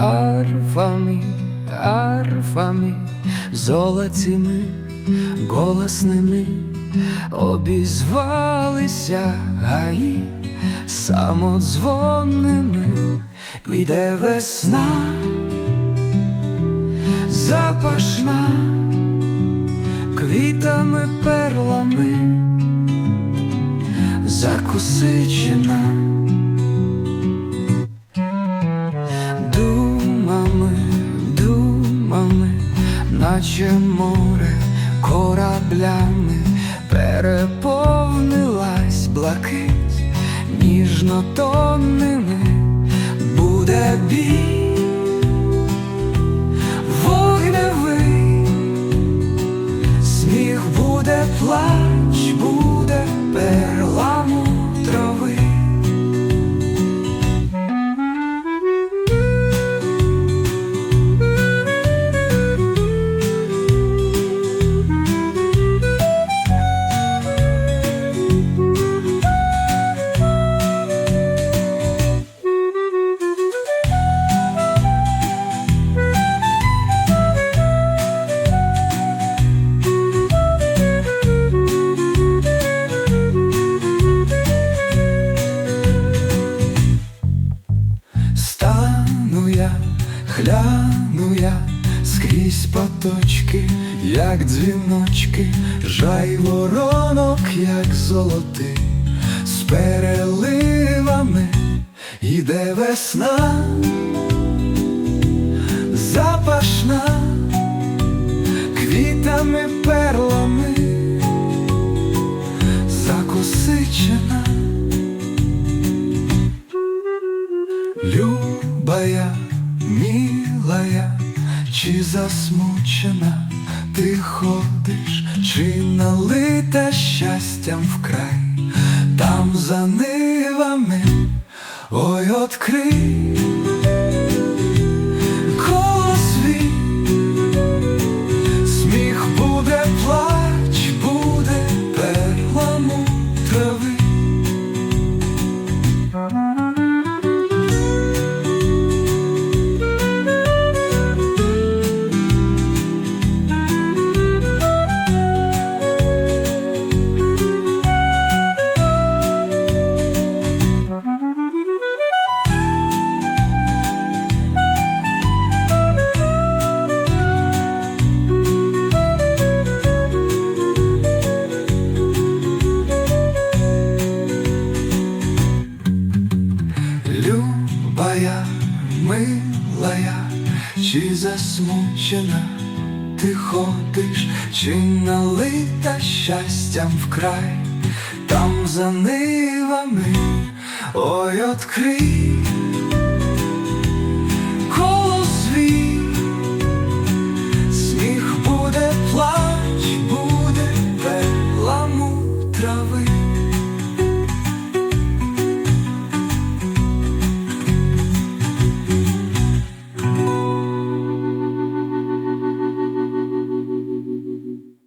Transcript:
Арфами, арфами, золотими, голосними обізвалися гаї самодзвонними, йде весна, запашна, квітами, перлами, закусичена. Думами, думами, наче море кораблями переповнилась блакить ніжно тонними буде бій гляну я скрізь поточки, як дзвіночки, жай воронок, як золоти, з переливами іде весна, запашна, квітами, перлами, закосичена. Любая, милая, чи засмучена ти ходиш, чи налита щастям вкрай, там за нивами, ой, открий чи засмучена ти ходиш, чи налита щастям вкрай, там за нивами, ой, открий